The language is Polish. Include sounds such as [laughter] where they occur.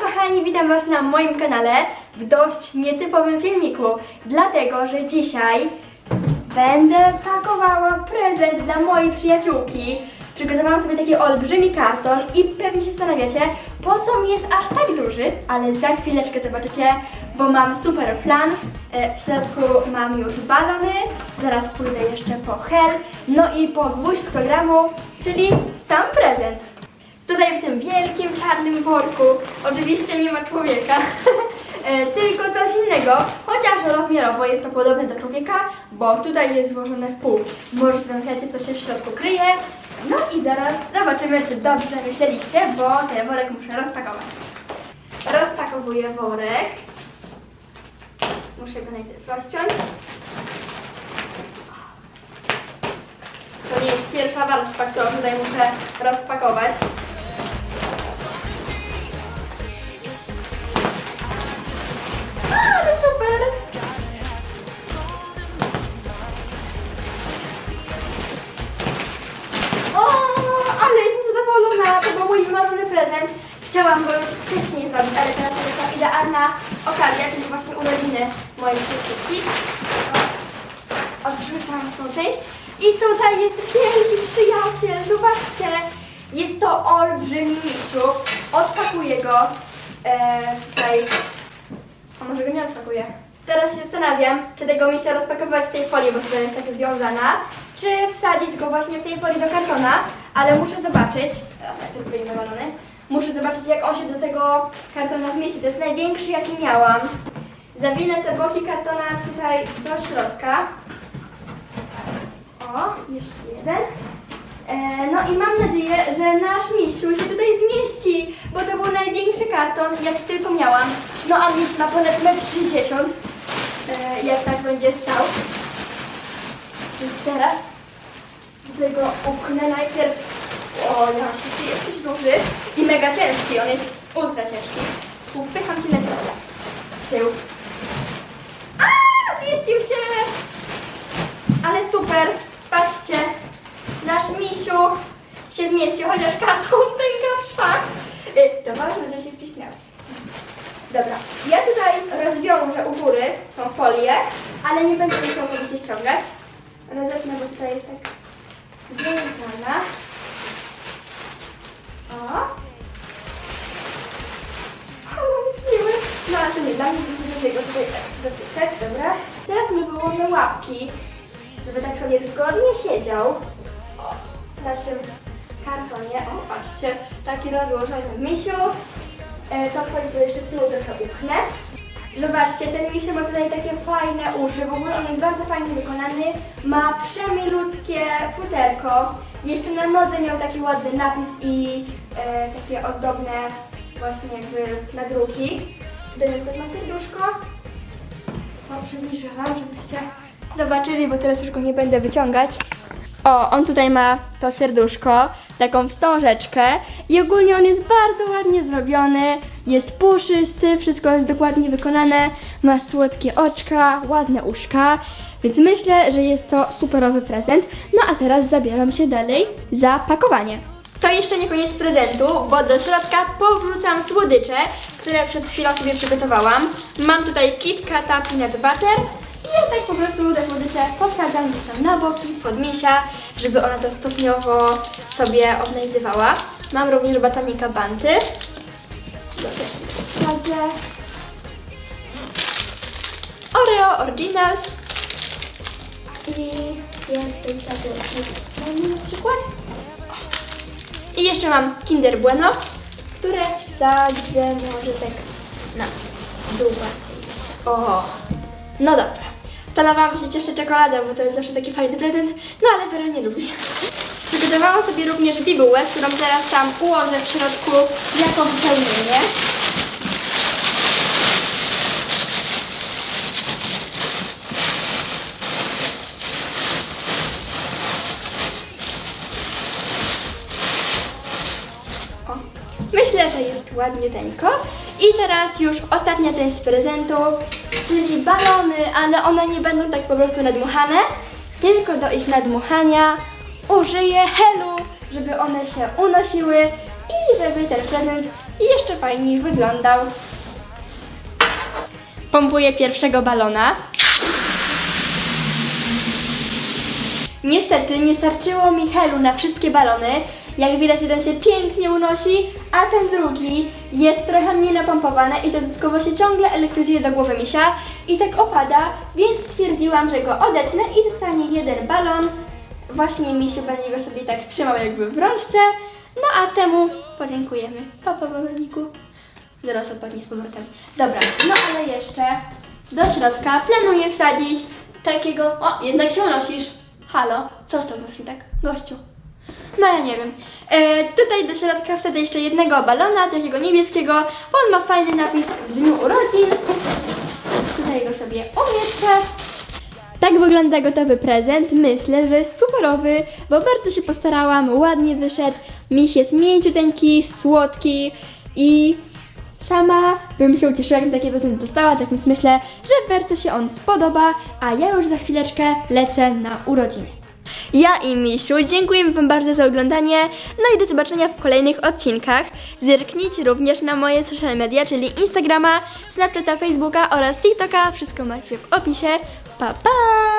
kochani, witam Was na moim kanale w dość nietypowym filmiku, dlatego że dzisiaj będę pakowała prezent dla mojej przyjaciółki. Przygotowałam sobie taki olbrzymi karton i pewnie się zastanawiacie, po co mi jest aż tak duży, ale za chwileczkę zobaczycie, bo mam super plan. E, W środku mam już balony, zaraz pójdę jeszcze po hel, no i po gwóźdź programu, czyli sam prezent. Tutaj w tym wielkim czarnym worku oczywiście nie ma człowieka, [laughs] e, tylko coś innego, chociaż rozmiarowo jest to podobne do człowieka, bo tutaj jest złożone w pół. Może domyślacie, co się w środku kryje. No i zaraz zobaczymy, czy dobrze myśleliście, bo ten worek muszę rozpakować. Rozpakowuję worek. Muszę go najpierw rozciąć. To nie jest pierwsza warstwa, którą tutaj muszę rozpakować. Mój wymarzony prezent. Chciałam go już wcześniej zrobić, ale teraz jest ta idealna okazja, czyli właśnie urodziny mojej przyjaciółki. Odrzucam tą część. I tutaj jest wielki przyjaciel, zobaczcie. Jest to olbrzymi misiu. Odpakuję go. E, tutaj a może go nie odpakuję? Teraz się zastanawiam, czy tego misia rozpakować z tej folii, bo tutaj jest tak związana, czy wsadzić go właśnie w tej folii do kartona, ale muszę zobaczyć, najpierw wyjmę balony, muszę zobaczyć jak on się do tego kartona zmieści. To jest największy jaki miałam. Zawinę te boki kartona tutaj do środka. O, jeszcze jeden. E, no i mam nadzieję, że nasz misiu się tutaj zmieści, bo to był największy karton, jaki tylko miałam. No a miś ma ponad 1,60 m, e, jak tak będzie stał. Więc teraz tutaj go upchnę najpierw. O, ja ty jesteś duży i mega ciężki, on jest ultra ciężki. Upycham ci najpierw w tył. A, zmieścił się! Ale super, patrzcie, nasz misiu się zmieścił, chociaż karton pęka w szwach. Y, To ważne, że się wcisnęłaś. Dobra, ja tutaj rozwiążę u góry tą folię, ale nie będę jej całkowicie ściągać. Rozetnę, bo tutaj jest tak związana. O. Ale jest miły. No ale to nie dla mnie, do tego tutaj dotykać, dobra. Teraz my wyłożę łapki, żeby tak sobie wygodnie siedział o, w naszym kartonie. O, patrzcie, taki rozłożony misiu. E, to jeszcze z tyłu trochę. Zobaczcie, ten misiu ma tutaj takie fajne uszy, w ogóle on jest bardzo fajnie wykonany. Ma przemilutkie futerko. Jeszcze na nodze miał taki ładny napis i e, takie ozdobne właśnie jakby nagródki. Tutaj na przykład ma serduszko. O, przybliżę wam, żebyście zobaczyli, bo teraz już go nie będę wyciągać. O, on tutaj ma to serduszko, taką wstążeczkę i ogólnie on jest bardzo ładnie zrobiony, jest puszysty, wszystko jest dokładnie wykonane, ma słodkie oczka, ładne uszka, więc myślę, że jest to superowy prezent. No a teraz zabieram się dalej za pakowanie. To jeszcze nie koniec prezentu, bo do środka powrzucam słodycze, które przed chwilą sobie przygotowałam. Mam tutaj Kit Kata Peanut Butter ja tak po prostu te słodycze powsadzam gdzieś tam na boki, pod misia, żeby ona to stopniowo sobie odnajdywała. Mam również batanika banty. Też wsadzę. Oreo Originals. I ja tutaj wsadzę na przykład. I jeszcze mam Kinder Bueno, które wsadzę może tak na dół bardziej jeszcze. O, no dobra. Planowałam wziąć jeszcze czekoladę, bo to jest zawsze taki fajny prezent, no ale Wera nie lubi. Przygotowałam sobie również bibułę, którą teraz tam ułożę w środku jako wypełnienie. Myślę, że jest ładniuteńko. I teraz już ostatnia część prezentu, czyli balony, ale one nie będą tak po prostu nadmuchane, tylko do ich nadmuchania użyję helu, żeby one się unosiły i żeby ten prezent jeszcze fajniej wyglądał. Pompuję pierwszego balona. Niestety nie starczyło mi helu na wszystkie balony. Jak widać, jeden się pięknie unosi, a ten drugi jest trochę mniej napompowany i dodatkowo się ciągle elektryzuje do głowy misia i tak opada, więc stwierdziłam, że go odetnę i zostanie jeden balon. Właśnie misiu będzie go sobie tak trzymał jakby w rączce, no a temu podziękujemy. Papa baloniku. Zaraz opadnie z powrotem. Dobra, no ale jeszcze do środka planuję wsadzić takiego... O, jednak się unosisz. Halo, co z tobą tak? Gościu. No ja nie wiem. E, tutaj do środka wsadzę jeszcze jednego balona, takiego niebieskiego, bo on ma fajny napis w dniu urodzin. Tutaj go sobie umieszczę. Tak wygląda gotowy prezent. Myślę, że superowy, bo bardzo się postarałam, ładnie wyszedł. Miś jest mięciuteńki, słodki i sama bym się ucieszyła, gdybym taki prezent dostała, tak więc myślę, że Berce się on spodoba, a ja już za chwileczkę lecę na urodziny. Ja i Misiu dziękujemy Wam bardzo za oglądanie, no i do zobaczenia w kolejnych odcinkach. Zerknijcie również na moje social media, czyli Instagrama, Snapchata, Facebooka oraz TikToka. Wszystko macie w opisie. Pa, pa!